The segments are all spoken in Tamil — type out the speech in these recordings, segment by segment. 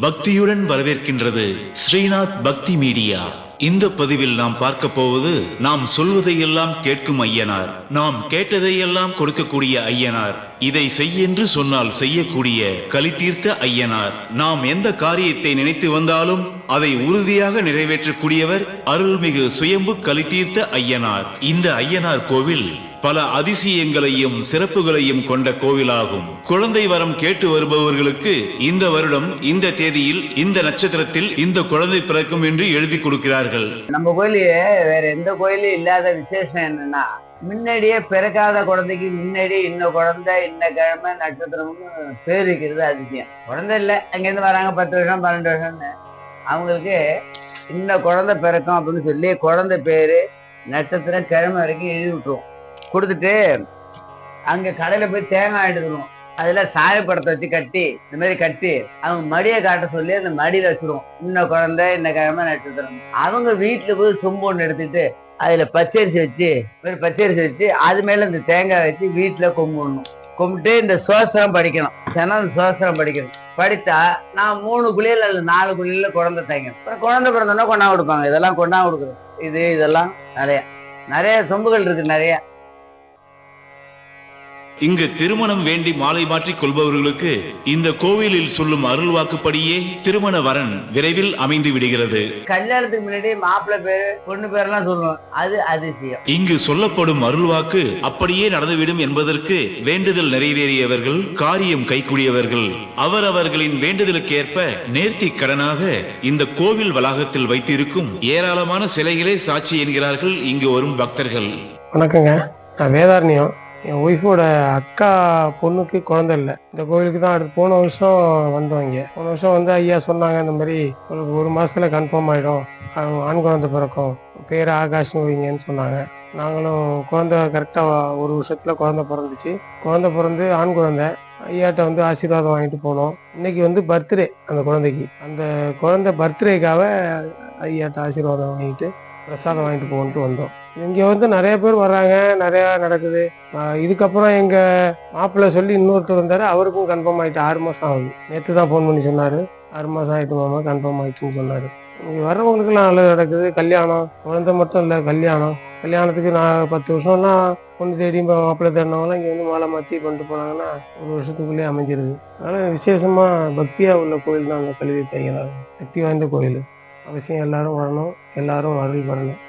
பக்தியுடன் வரவேற்கின்றது ஸ்ரீநாத் பக்தி மீடியா. இந்த பதிவில் நாம் பார்க்க போவது நாம் சொல்வதையெல்லாம் கேட்கும் ஐயனார். நாம் கேட்டதையெல்லாம் கொடுக்கக்கூடிய ஐயனார். இதை செய் என்று சொன்னால் செய்யக்கூடிய கலித்தீர்த்த ஐயனார். நாம் எந்த காரியத்தை நினைத்து வந்தாலும் அதை உறுதியாக நிறைவேற்றக்கூடியவர் அருள்மிகு சுயம்பு கலித்தீர்த்த ஐயனார். இந்த ஐயனார் கோவில் பல அதிசயங்களையும் சிறப்புகளையும் கொண்ட கோவிலாகும். குழந்தை வரம் கேட்டு வருபவர்களுக்கு இந்த வருடம் இந்த தேதியில் இந்த நட்சத்திரத்தில் இந்த குழந்தை பிறக்கும் என்று எழுதி கொடுக்கிறார்கள். நம்ம கோயிலே வேற எந்த கோயிலும் இல்லாத விசேஷம் என்னன்னா முன்னாடியே பிறக்காத குழந்தைக்கு முன்னாடி இன்ன குழந்தை இன்ன கிழமை நட்சத்திரம்னு பேர் வைக்கிறது அதிசயம் குழந்தை இல்லை. அங்கேருந்து வராங்க பத்து வருஷம் பன்னெண்டு வருஷம்னு. அவங்களுக்கு இன்ன குழந்தை பிறக்கும் அப்படின்னு சொல்லி குழந்தை பேரு நட்சத்திரம் கிழமை வரைக்கும் எழுதி விட்டுருவோம் கொடுத்துட்டு அங்க கடையில போய் தேங்காய் எடுத்துருவோம் அதுல சாமி வச்சு கட்டி இந்த மாதிரி கட்டி அவங்க மடியை காட்ட சொல்லி அந்த மடியில வச்சுருவோம். இன்ன குழந்தை இன்ன கிழமை நட்சத்திரம். அவங்க வீட்டுல போய் சொம்பு ஒண்ணு எடுத்துட்டு அதுல பச்சரிசி வச்சு இந்த பச்சரிசி வச்சு அது மேல இந்த தேங்காய் வச்சு வீட்டுல கும்பிடணும். கும்பிட்டு இந்த சோஸ்திரம் படிக்கணும். தினம் சோஸ்திரம் படிக்கணும். படித்தா நான் மூணு குளியல் அல்ல நாலு குளியல குழந்தை தேங்கணும் அப்புறம் குழந்தை பிறந்தோன்னா கொண்டா கொடுப்பாங்க. இதெல்லாம் கொண்டா கொடுக்குறது இது இதெல்லாம் நிறைய. நிறைய சொம்புகள் இருக்கு நிறைய. இங்கு திருமணம் வேண்டி மாலை மாற்றிக் கொள்பவர்களுக்கு இந்த கோவிலில் சொல்லும் அருள்வாக்குப்படியே திருமண வரன் விரைவில் அமைந்து விடுகிறது. கல்யாணத்துக்கு முன்னாடி மாப்பிள்ளை பேரு பொண்ணு பேரெல்லாம் சொல்லுவோம். அது அதிசயம். இங்கு சொல்லப்படும் அருள்வாக்கு அப்படியே நடந்துவிடும் என்பதற்கு வேண்டுதல் நிறைவேறியவர்கள் காரியம் கைக்கூடியவர்கள் அவரவர்களின் வேண்டுதலுக்கேற்ப நேர்த்தி கடனாக இந்த கோவில் வளாகத்தில் வைத்திருக்கும் ஏராளமான சிலைகளே சாட்சி என்கிறார்கள் இங்கு வரும் பக்தர்கள். வணக்கங்க. நான் வேதாரண்யம். என் ஒய்ஃபோட அக்கா பொண்ணுக்கு குழந்த இல்லை. இந்த கோவிலுக்கு தான் அடுத்து போன வருஷம் வந்தோம் இங்கே. போன வருஷம் வந்து ஐயா சொன்னாங்க இந்த மாதிரி ஒரு ஒரு மாதத்தில் கன்ஃபார்ம் ஆகிடும் ஆண் குழந்தை பிறக்கும். பேர் ஆகாஷ்னு வைங்கன்னு சொன்னாங்க. நாங்களும் குழந்தை கரெக்டாக ஒரு வருஷத்தில் குழந்தை பிறந்துச்சு. குழந்தை பிறந்து ஆண் குழந்தை. ஐயாட்ட வந்து ஆசீர்வாதம் வாங்கிட்டு போனோம். இன்னைக்கு வந்து பர்த்டே அந்த குழந்தைக்கு. அந்த குழந்தை பர்த்டேக்காக ஐயாட்ட ஆசீர்வாதம் வாங்கிட்டு பிரசாதம் வாங்கிட்டு போகணுன்ட்டு வந்தோம். இங்கே வந்து நிறைய பேர் வர்றாங்க நிறையா நடக்குது. இதுக்கப்புறம் எங்கள் மாப்பிள்ளை சொல்லி இன்னொருத்தர் வந்தார் அவருக்கும் கன்ஃபார்ம் ஆகிட்டு ஆறு மாதம் ஆகுது. நேற்று தான் ஃபோன் பண்ணி சொன்னார். ஆறு மாதம் ஆகிட்டு மாமா கன்ஃபார்ம் ஆகிட்டுன்னு சொன்னார். இங்கே வர்றவங்களுக்குலாம் நல்லது நடக்குது. கல்யாணம் குழந்தை மட்டும் இல்லை கல்யாணம். கல்யாணத்துக்கு நான் பத்து வருஷம்லாம் பொண்ணு தேடி மாப்பிள்ளை தேடினவங்களாம் இங்கே வந்து மாலை மாற்றி பண்ணிட்டு போனாங்கன்னா ஒரு வருஷத்துக்குள்ளேயே அமைஞ்சிருது. அதனால் விசேஷமாக பக்தியாக உள்ள கோயில் தான் அந்த கல்வி தைக்கிறாங்க சக்தி வாய்ந்த கோயில். அவசியம் எல்லாரும் வரணும். எல்லாரும் அருள் வரணும்.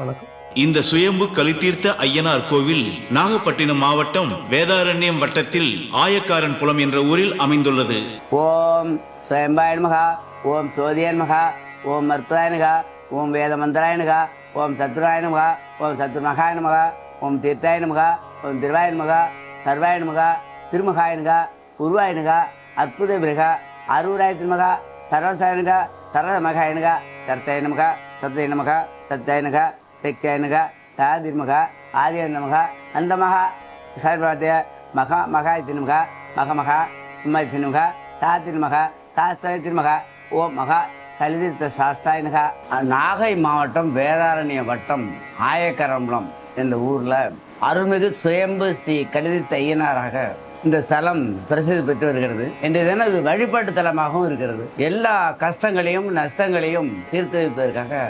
வணக்கம். இந்த சுயம்பு கலித்தீர்த்த ஐயனார் கோவில் நாகப்பட்டினம் மாவட்டம் வேதாரண்யம் வட்டத்தில் ஆயக்காரன் புலம் என்ற ஊரில் அமைந்துள்ளது. ஓம் சுயம்பாயன் மகா ஓம் சோதியன் மகா ஓம் மருத்துவாய ஓம் வேத ஓம் சத்ருராய மகா ஓம் சத்ருமகாய மகா ஓம் தீர்த்தாய மகா ஓம் திருவாயன் மகா சர்வாயன் மகா திருமகாய நமகா அற்புத மிருகா அருவராயத்தின் மகா சர்வசாயனகா சரதமகாயனகா சர்த்தாய நமகா சத்ய நமகா நமகா சக்தியாய நமகா சாதிர்மகா ஆதிய நமகா அந்தமகா சர்வதய மகா மகாய திருமகா மகமகா சும்மாய் திருமகா சாத்திருமகா சாஸ்திராய திருமகா ஓ மகா கலிதித்த சாஸ்தாயனகா. நாகை மாவட்டம் வேதாரண்ய வட்டம் ஆயக்கரம்பலம் என்ற ஊரில் அருள்மிகு சுயம்பு ஸ்ரீ கலிதித்த ஐயனாராக இந்த ஸ்தலம் பிரசித்தி பெற்று வருகிறது. இன்றைய தினம் இது வழிபாட்டு தலமாகவும் இருக்கிறது. எல்லா கஷ்டங்களையும் நஷ்டங்களையும் தீர்த்து வைப்பதற்காக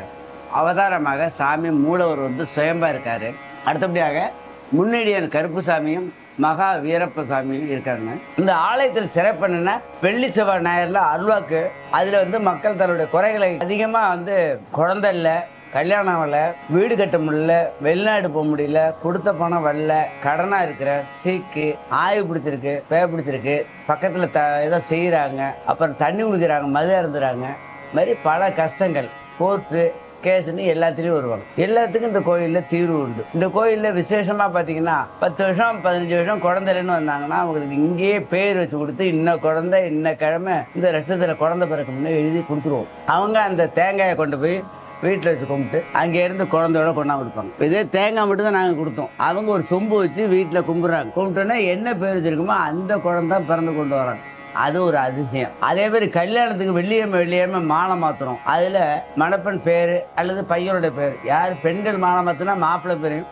அவதாரமாக சாமி மூலவர் வந்து சுயம்பா இருக்காரு. அடுத்தபடியாக முன்னேடியான் கருப்புசாமியும் மகா வீரப்ப சாமியும் இருக்காங்க. இந்த ஆலயத்தில் சிறப்புன்னா வெள்ளி செவ்வாய் ஞாயிறுல அருள்வாக்கு. அதுல வந்து மக்கள் தன்னுடைய குறைகளை அதிகமா வந்து குழந்தை இல்லை கல்யாணம் வரல வீடு கட்ட முடியல வெளிநாடு போக முடியல கொடுத்த பணம் வரல கடனா இருக்கிற சீக்கு ஆய்வு பிடிச்சிருக்கு பே பிடிச்சிருக்கு. பக்கத்தில் த ஏதோ செய்கிறாங்க அப்புறம் தண்ணி குடிக்கிறாங்க மது அருந்துறாங்க. இது மாதிரி பல கஷ்டங்கள் கோர்ட்டு கேஸ்னு எல்லாத்துலேயும் வருவாங்க. எல்லாத்துக்கும் இந்த கோயிலில் தீர்வு உண்டு. இந்த கோயிலில் விசேஷமாக பார்த்தீங்கன்னா பத்து வருஷம் பதினஞ்சு வருஷம் குழந்தைலன்னு வந்தாங்கன்னா அவங்களுக்கு இங்கேயே பேர் வச்சு கொடுத்து இன்ன குழந்தை இன்ன கிழமை இந்த ரத்தத்தில் குழந்தை பிறக்கணும்னு எழுதி கொடுத்துருவோம். அவங்க அந்த தேங்காயை கொண்டு போய் வீட்டில் வச்சு கும்பிட்டு அங்கே இருந்து குழந்தையோட கொண்டாந்து கொடுப்பாங்க. இதே தேங்காய் மட்டும் தான் நாங்கள் கொடுத்தோம். அவங்க ஒரு சொம்பு வச்சு வீட்டில் கும்பிட்றாங்க. கும்பிட்டோன்னே என்ன பேர் வச்சிருக்குமோ அந்த குழந்தை பிறந்து கொண்டு வராங்க. அது ஒரு அதிசயம். அதே மாதிரி கல்யாணத்துக்கு வெள்ளியம்மை வெள்ளியம்மை மாலை மாத்துறோம். அதுல மணப்பெண் பேர் அல்லது பையனோட பேர். யார்? பெண்கள் மாலை மாத்தினா மாப்பிள்ளை பேரையும்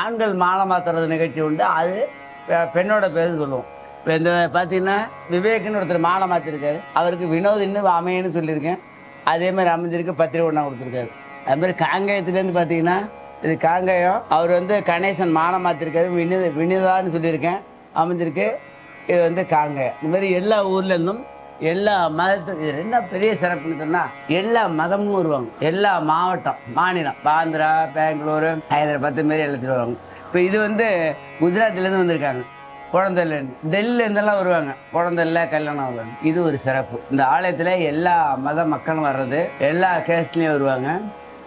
ஆண்கள் மாலை மாத்துறது நிகழ்ச்சி உண்டு. அது பெண்ணோட பேர் சொல்லுவோம். இப்போ இந்த பார்த்தீங்கன்னா விவேக்னு ஒருத்தர் மாலை மாற்றிருக்காரு அவருக்கு வினோதின்னு அமையன்னு சொல்லியிருக்கேன். அதே மாதிரி அமைஞ்சிருக்கு பத்திரிகை ஒன்றா கொடுத்துருக்காரு. அது மாதிரி காங்கேயத்துலேருந்து பார்த்தீங்கன்னா இது காங்கேயம். அவர் வந்து கணேசன் மாலை மாற்றிருக்காரு வினித வினிதான்னு சொல்லியிருக்கேன். அமைஞ்சிருக்கு. இது வந்து காங்க. இந்த மாதிரி எல்லா ஊர்லேருந்தும் எல்லா மதத்து இது என்ன பெரிய சிறப்புன்னு சொன்னால் எல்லா மதமும் வருவாங்க. எல்லா மாவட்டம் மாநிலம். ஆந்திரா பெங்களூரு ஹைதராபாத் மாரி எல்லாத்துலையும் வருவாங்க. இப்போ இது வந்து குஜராத்லேருந்து வந்திருக்காங்க. குழந்தைலேருந்து டெல்லியிலேருந்தெல்லாம் வருவாங்க. குழந்தைல கல்யாணம் வருவாங்க இது ஒரு சிறப்பு. இந்த ஆலயத்தில் எல்லா மத மக்களும் வர்றது எல்லா கேஸ்ட்லேயும் வருவாங்க.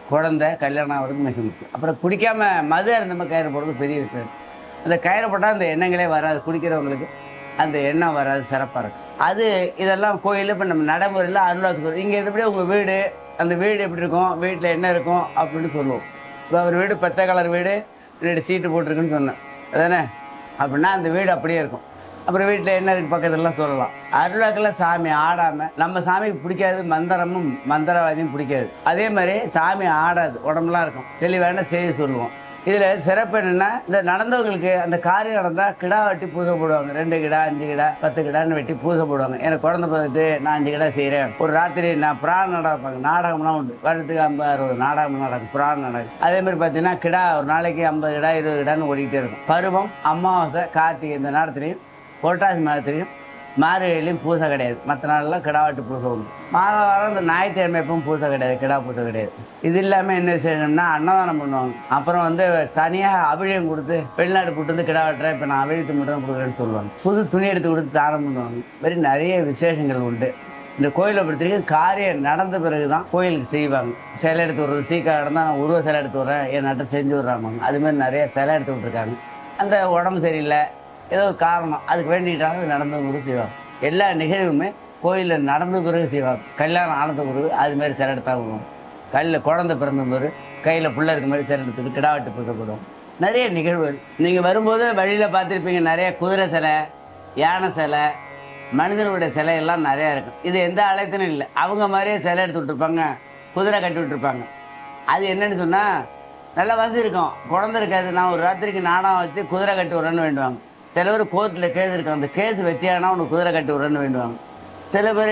குழந்தை கல்யாணம் ஆகிறது மிக முக்கியம். அப்புறம் குடிக்காமல் மது நம்ம கயிறு போடுறது பெரிய விஷயம். அந்த கயிறு போட்டால் அந்த எண்ணங்களே வராது. குடிக்கிறவங்களுக்கு அந்த எண்ணம் வராது சிறப்பாக இருக்கும். அது இதெல்லாம் கோயில் இப்போ நம்ம நடைமுறையில் அருளாக்கு இங்கே எப்படி உங்கள் வீடு அந்த வீடு எப்படி இருக்கும்? வீட்டில் என்ன இருக்கும்? அப்படின்னு சொல்லுவோம். இப்போ அவர் வீடு பச்சை கலர் வீடு ரெண்டு சீட்டு போட்டிருக்குன்னு சொன்னேன். அதானே? அப்படின்னா அந்த வீடு அப்படியே இருக்கும். அப்புறம் வீட்டில் என்ன இருக்கு பக்கத்துலலாம் சொல்லலாம். அருளாக்கில் சாமி ஆடாமல் நம்ம சாமிக்கு பிடிக்காது மந்திரமும் மந்திரவாதியும் பிடிக்காது. அதே மாதிரி சாமி ஆடாது உடம்புலாம் இருக்கும். தெளிவான செய்தி சொல்லுவோம். இதில் சிறப்பு என்னென்னா இந்த நடந்தவங்களுக்கு அந்த காரியம் நடந்தால் கிடா வெட்டி பூஜை போடுவாங்க. ரெண்டு கிடா அஞ்சு கிடா பத்து கிடான்னு வெட்டி பூஜை போடுவாங்க. எனக்கு குழந்தை பார்த்துட்டு நான் அஞ்சு கிடா செய்கிறேன் ஒரு ராத்திரி நான் பிராணம் நடப்பாங்க. நாடகம்லாம் உண்டு. வருடத்துக்கு ஐம்பது அறுபது நாடகம் நடக்கும். பிராணம் நடக்கும். அதே மாதிரி பார்த்தீங்கன்னா கிடா ஒரு நாளைக்கு ஐம்பது கிடா இருபது கிடான்னு ஓடிக்கிட்டே இருக்கும். பருவம் அமாவாசை கார்த்திகை இந்த நேரத்துலையும் புரட்டாசி மாதத்துலையும் மார்கழிலையும் பூஜை கிடையாது. மற்ற நாளெல்லாம் கிடாவட்டு பூஜை உண்டு. மாத வாரம் இந்த ஞாயிற்றுக்கிழமை எப்பவும் பூஜை கிடையாது. கிடா பூஜை கிடையாது. இது இல்லாமல் என்ன விசேஷம்னா அன்னதானம் பண்ணுவாங்க. அப்புறம் வந்து தனியாக அபிழயம் கொடுத்து வெளிநாடு கூட்டு வந்து கிடா வெட்டுறேன். இப்போ நான் அபிழித்து மட்டும் தான் கொடுக்குறேன்னு சொல்லுவாங்க. புது துணி எடுத்து கொடுத்து தானம் பண்ணுவாங்க. இது மாதிரி நிறைய விசேஷங்கள் உண்டு. இந்த கோயிலை பொறுத்தவரைக்கும் காரியம் நடந்த பிறகு தான் கோயிலுக்கு செய்வாங்க. சிலை எடுத்து விடுறது சீக்கிரம் நடந்தால் நான் உருவ சிலை எடுத்து விட்றேன். என் நட்டை செஞ்சு விட்றாங்க. அதுமாதிரி நிறைய சிலை எடுத்து விட்ருக்காங்க அந்த உடம்பு சரியில்லை. ஏதோ ஒரு காரணம். அதுக்கு வேண்டிட்டாங்க நடந்த பிறகு செய்வாங்க. எல்லா நிகழ்வுமே கோயிலில் நடந்த பிறகு செய்வாங்க. கல்யாணம் ஆனந்த பிறகு அதுமாரி மாதிரி சிலை எடுத்தா விடுவோம் கையில் குழந்தை பிறந்த பிறகு கையில் பிள்ளை இருக்க மாதிரி சில எடுத்துட்டு கிடாவட்டு பூசப்படுவோம் நிறைய நிகழ்வுகள். நீங்கள் வரும்போது வழியில் பார்த்துருப்பீங்க நிறைய குதிரை சிலை யானை சிலை மனிதனுடைய சிலையெல்லாம் நிறையா இருக்கும் இது எந்த ஆலயத்திலும் இல்லை. அவங்க மாதிரியே சிலை எடுத்து விட்ருப்பாங்க குதிரை கட்டி விட்டுருப்பாங்க. அது என்னன்னு சொன்னால் நல்ல வசதி இருக்கும். குழந்தை இருக்காது. நான் ஒரு ராத்திரிக்கு நாடகம் வச்சு குதிரை கட்டி விட்றேன்னு வேண்டுவாங்க. சில பேர் கோர்ட்டில் கேஸ் இருக்கும் அந்த கேஸ் வெற்றியானா உனக்கு குதிரை கட்டி விடுறேன்னு வேண்டுவாங்க. சில பேர்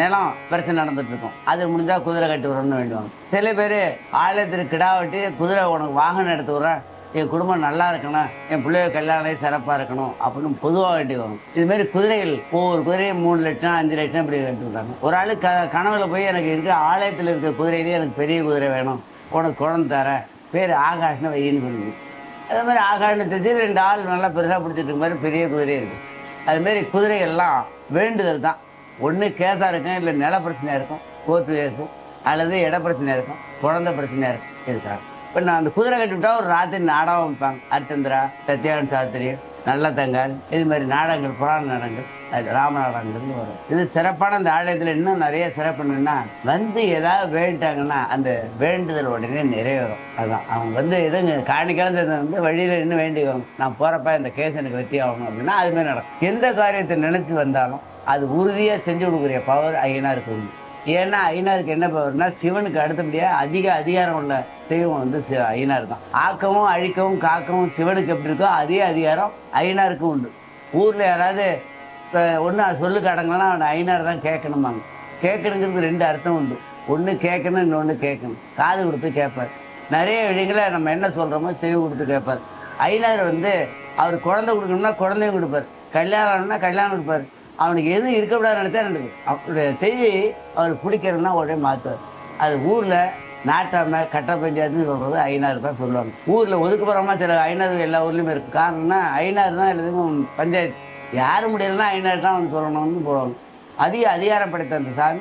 நிலம் பிரச்சனை நடந்துட்டு இருக்கும். அது முடிஞ்சால் குதிரை கட்டி விட்றேன்னு வேண்டுவாங்க. சில பேர் ஆலயத்திற்கு கிடா வெட்டி குதிரை உனக்கு வாகனம் எடுத்து விட்றேன். என் குடும்பம் நல்லா இருக்கணும். என் பிள்ளைய கல்யாணம் சிறப்பாக இருக்கணும் அப்படின்னு பொதுவாக வேண்டி வரும் இதுமாரி குதிரைகள் ஒவ்வொரு குதிரையும் மூணு லட்சம் அஞ்சு லட்சம் இப்படி கட்டி விட்றாங்க. ஒரு ஆள் க கனவுல போய் எனக்கு இருக்கிற ஆலயத்தில் இருக்க குதிரையிலேயே எனக்கு பெரிய குதிரை வேணும். உனக்கு குழந்தை தரேன். பேர் ஆகாஷ்னு வையின்னு சொல்லுது. அதே மாதிரி ஆகாஷ்னு தெரிஞ்சு ரெண்டு ஆள் நல்லா பெருசாக பிடிச்சிட்டு இருக்க மாதிரி பெரிய குதிரை இருக்குது அதுமாரி குதிரைகள்லாம் வேண்டுதல் தான். ஒன்று கேஸாக இருக்கும் இல்லை நில பிரச்சனையாக இருக்கும் கோர்ட்டு கேஸு அல்லது இட பிரச்சனையாக இருக்கும் குழந்தை பிரச்சனையாக இருக்கும் இருக்கிறாங்க இப்போ நான் அந்த குதிரை கட்டிவிட்டா ஒரு ராத்திரி நாடகம் வைப்பாங்க. அர்ச்சந்திரா சத்யான் சாஸ்திரி நல்ல தங்கால் இது மாதிரி நாடகங்கள் புராண நாடகங்கள். அது ராம வரும். இது சிறப்பான அந்த ஆலயத்தில் இன்னும் நிறைய சிறப்பு என்னென்னா வந்து ஏதாவது வேண்டிட்டாங்கன்னா அந்த வேண்டுதல் உடனே நிறைவேறும். அதுதான் அவங்க வந்து எதுங்க காணிக்கால வந்து வழியில் இன்னும் வேண்டிக்குவாங்க நான் போகிறப்ப இந்த கேஸ் எனக்கு வெற்றி ஆகணும் அப்படின்னா அதுமாரி நடக்கும். எந்த காரியத்தை நினச்சி வந்தாலும் அது உறுதியாக செஞ்சு கொடுக்குற பவர் ஐயனாருக்கு உண்டு. ஏன்னா ஐயனாருக்கு என்ன பவர்னா சிவனுக்கு அடுத்தபடியாக அதிக அதிகாரம் உள்ள தெய்வம் வந்து ஐயனார் தான். ஆக்கவும் அழிக்கவும் காக்கவும் சிவனுக்கு எப்படி இருக்கோ அதே அதிகாரம் ஐயனாருக்கும் உண்டு. ஊரில் யாராவது இப்போ ஒன்று சொல்லு அடங்கலாம் அவன் ஐநாறு தான் கேட்கணுமாங்க கேட்கணுங்கிறது ரெண்டு அர்த்தம் உண்டு. ஒன்று கேட்கணும் இன்னொன்று கேட்கணும். காது கொடுத்து கேட்பார். நிறைய விஷயங்களை நம்ம என்ன சொல்கிறோமோ செவி கொடுத்து கேட்பார். ஐநாறு வந்து அவர் குழந்தை கொடுக்கணும்னா குழந்தையும் கொடுப்பார். கல்யாணம் ஆகணும்னா கல்யாணம் கொடுப்பார். அவனுக்கு எதுவும் இருக்கக்கூடாது நினைச்சா நடக்குது அவருடைய செய்தி அவர் பிடிக்கிறதுனா உடனே மாற்றுவார். அது ஊரில் நாட்டாமை கட்ட பஞ்சாயத்துன்னு சொல்கிறது ஐநாறு தான் சொல்லுவாங்க. ஊரில் ஒதுக்குப்புறமா சில ஐநாறு எல்லா ஊர்லேயுமே இருக்குது காரணம்னா ஐநாறு தான் எல்லாத்துக்கும் பஞ்சாயத்து. யாரும் முடியலன்னா ஐநாறு தான் வந்து சொல்லணும்னு போகணும் அதிக அதிகாரம் படைத்த அந்த சாமி.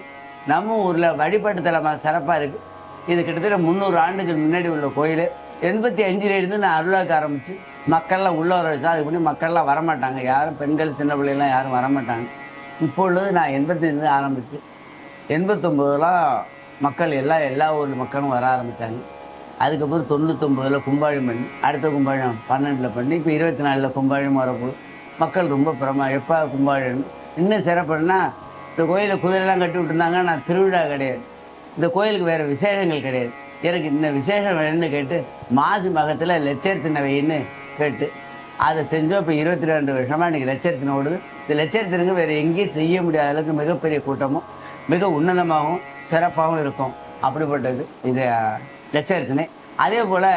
நம்ம ஊரில் வழிபாட்டு தலமாக சிறப்பாக இருக்குது இது கிட்டத்தட்ட முந்நூறு ஆண்டுகள் முன்னாடி உள்ள கோயில். எண்பத்தி அஞ்சுலேருந்து நான் அருளாக்க ஆரம்பித்து மக்கள்லாம் உள்ள வர வச்சா அதுக்கு முன்னாடி மக்கள்லாம் வரமாட்டாங்க. யாரும் பெண்கள் சின்ன பிள்ளைலாம் யாரும் வரமாட்டாங்க. இப்போ உள்ளது நான் எண்பத்தஞ்சு ஆரம்பித்து எண்பத்தொம்போதுலாம் மக்கள் எல்லா எல்லா ஊர் மக்களும் வர ஆரம்பித்தாங்க அதுக்கப்புறம் தொண்ணூத்தொம்போதில் கும்பாழம் பண்ணி அடுத்த கும்பாழம் பன்னெண்டில் பண்ணி இப்போ இருபத்தி நாலில் கும்பாழம் வரப்போகுது. மக்கள் ரொம்ப பிரமா எப்பா கும்பாடு இன்னும் சிறப்புன்னா இந்த கோயிலில் குதிரைலாம் கட்டி விட்டுருந்தாங்க நான் திருவிழா கிடையாது. இந்த கோயிலுக்கு வேறு விசேஷங்கள் கிடையாது. எனக்கு இந்த விசேஷம் வேணும்னு கேட்டு மாசி மகத்தில் லட்சத்தின வெயின்னு கேட்டு அதை செஞ்சோம். இப்போ இருபத்தி ரெண்டு வருஷமாக இன்றைக்கி லட்சத்தின ஓடுது. இந்த லட்சத்திற்கு வேறு எங்கேயும் செய்ய முடியாத அளவுக்கு மிகப்பெரிய கூட்டமும் மிக உன்னதமாகவும் சிறப்பாகவும் இருக்கும். அப்படிப்பட்டது. இது லட்சத்தினை அதே போல்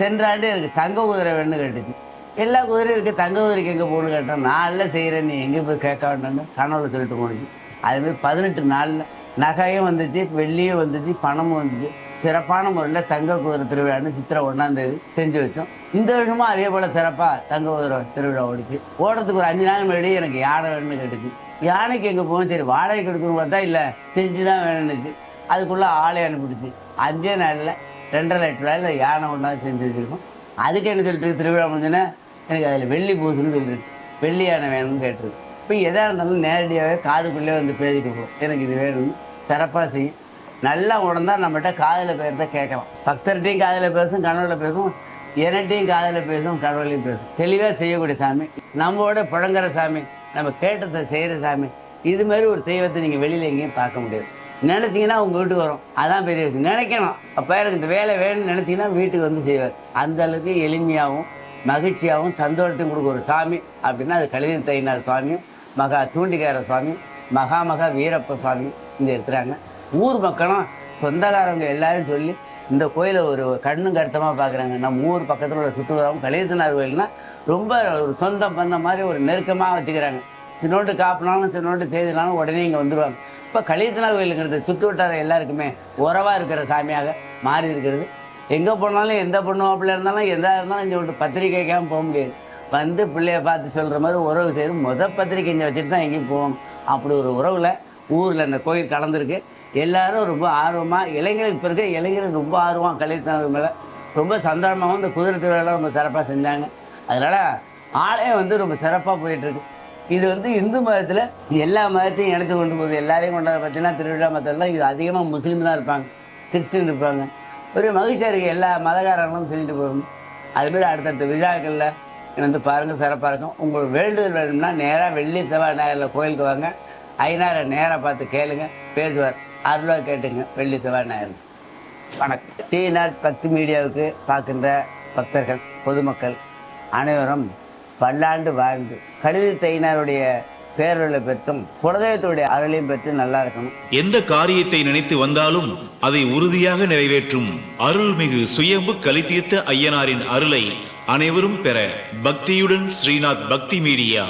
சென்ற ஆண்டு எனக்கு தங்க குதிரை வேணும்னு கேட்டுச்சு. எல்லா குதிரையும் இருக்குது தங்க குதிரைக்கு எங்கே போகணும்னு கேட்டேன் நாளில் செய்கிறேன் நீ எங்கே போய் கேட்க வேண்டாம்னு கனவுல சொல்லிட்டு போனுச்சு அதுமாதிரி பதினெட்டு நாளில் நகையும் வந்துச்சு வெள்ளியும் வந்துச்சு பணமும் வந்துச்சு. சிறப்பான முறையில் தங்க குதிரை திருவிழான்னு சித்திரை ஒன்றாந்தேதி செஞ்சு வச்சோம். இந்த வருஷமும் அதே போல் சிறப்பாக தங்க குதிரை திருவிழா ஓடிச்சு. ஓடுறதுக்கு ஒரு அஞ்சு நாள் முன்னாடி எனக்கு யானை வேணும்னு கேட்டுச்சு. யானைக்கு எங்கே போகும் சரி வாடகைக்கு எடுக்கணும்னு பார்த்தா இல்லை செஞ்சு தான் வேணும்னுச்சு. அதுக்குள்ளே ஆளை அனுப்பிடுச்சு. அஞ்சே நாளில் ரெண்டரை லட்ச ரூபாயில் யானை ஒன்றா செஞ்சு வச்சுருக்கோம். அதுக்கு என்ன சொல்லிட்டு திருவிழா முடிஞ்சுன்னா எனக்கு அதில் வெள்ளி பூசுன்னு சொல்லியிருக்கு வெள்ளி யானை வேணும்னு கேட்டிருக்கு இப்போ எதாக இருந்தாலும் நேரடியாகவே காதுக்குள்ளே வந்து பேசிட்டு போகும் எனக்கு இது வேணும்னு சிறப்பாக செய்யும் நல்லா உணர்ந்தா நம்மகிட்ட காதில் பேசுறத கேட்கலாம். பக்தர்கிட்டையும் காதில் பேசும் கனவுல பேசும் எனட்டையும் காதில் பேசும் கடவுளையும் பேசும். தெளிவாக செய்யக்கூடிய சாமி. நம்மோட புழங்குற சாமி. நம்ம கேட்டதை செய்கிற சாமி. இது மாதிரி ஒரு தெய்வத்தை நீங்கள் வெளியில் எங்கேயும் பார்க்க முடியாது. நினச்சிங்கன்னா உங்கள் வீட்டுக்கு வரும். அதான் பெரிய விஷயம். நினைக்கணும். அப்போ எனக்கு இந்த வேலை வேணும்னு நினச்சிங்கன்னா வீட்டுக்கு வந்து செய்வார். அந்த அளவுக்கு எளிமையாகவும் மகிழ்ச்சியாகவும் சந்தோஷத்தையும் கொடுக்குற ஒரு சாமி அப்படின்னா அது கழுதி தையினார் சுவாமி மகா தூண்டிக்கார சுவாமி மகா மகா வீரப்ப சுவாமி இங்கே இருக்கிறாங்க. ஊர் மக்களும் சொந்தக்காரங்க எல்லாரும் சொல்லி இந்த கோயிலை ஒரு கண்ணும் கருத்தமாக பார்க்குறாங்க. நம்ம ஊர் பக்கத்தில் உள்ள சுற்றுலாவும் கலியத்தினார் கோயில்னா ரொம்ப ஒரு சொந்தம் பண்ண மாதிரி ஒரு நெருக்கமாக வச்சுக்கிறாங்க. சின்னோட்டு காப்பினாலும் சின்னோட்டு செய்தினாலும் உடனே இங்கே வந்துடுவாங்க இப்போ கலியத்தினார் கோயிலுங்கிறது சுற்று வட்டார எல்லாருக்குமே உறவாக இருக்கிற சாமியாக மாறி இருக்கிறது. எங்கே போனாலும் எந்த பொண்ணு மாப்பிள்ளை இருந்தாலும் எதாக இருந்தாலும் இங்கே விட்டு பத்திரிக்கை போக முடியாது. வந்து பிள்ளைய பார்த்து சொல்கிற மாதிரி உறவு செய்து முத பத்திரிக்கை இங்கே வச்சுட்டு தான் எங்கேயும் போவோம் அப்படி ஒரு உறவில் ஊரில் அந்த கோயில் கலந்துருக்கு. எல்லாரும் ரொம்ப ஆர்வமாக இளைஞர்கள் இப்போ இருக்க இளைஞர்கள் ரொம்ப ஆர்வம் கலித்தனர் மேலே ரொம்ப சந்தோஷமாகவும் இந்த குதிரை திருவிழா ரொம்ப சிறப்பாக செஞ்சாங்க. அதனால் ஆலயம் வந்து ரொம்ப சிறப்பாக போயிட்டுருக்கு. இது வந்து இந்து மதத்தில் எல்லா மதத்தையும் இணைத்து கொண்டு போகுது. எல்லாரையும் கொண்டாட பார்த்தீங்கன்னா திருவிழா மதத்தெல்லாம் இது அதிகமாக முஸ்லீம் தான் இருப்பாங்க. கிறிஸ்டின் இருப்பாங்க. ஒரு மகிழ்ச்சியாக இருக்குது எல்லா மதக்காரங்களும் செஞ்சுட்டு போகும். அதுமாரி அடுத்தடுத்த விழாக்களில் வந்து பாருங்கள் சிறப்பாக இருக்கும். உங்களுக்கு வேண்டுதல் வேணும்னா நேராக வெள்ளி செவ்வாய் ஞாயிறில் கோயிலுக்கு வாங்க. ஐநாரை நேராக பார்த்து கேளுங்க. பேசுவார். அருளாக கேட்டுங்க. வெள்ளி செவ்வாய் ஞாயிறு. வணக்கம். டிநாட் பக்தி மீடியாவுக்கு பார்க்கின்ற பக்தர்கள் பொதுமக்கள் அனைவரும் பல்லாண்டு வாழ்ந்து கழுதி தைனாருடைய பேரருளை பெற்றும் குலதெய்வத்துடைய அருளையும் பெற்று நல்லா இருக்கணும். எந்த காரியத்தை நினைத்து வந்தாலும் அதை உறுதியாக நிறைவேற்றும் அருள்மிகு சுயம்பு கலித்தீர்த்த ஐயனாரின் அருளை அனைவரும் பெற பக்தியுடன் ஸ்ரீநாத் பக்தி மீடியா